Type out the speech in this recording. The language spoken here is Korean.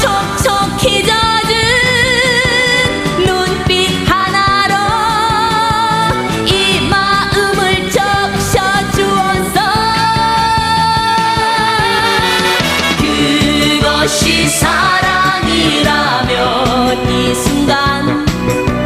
촉촉히 젖은 눈빛 하나로 이 마음을 적셔주었어 그것이 사랑.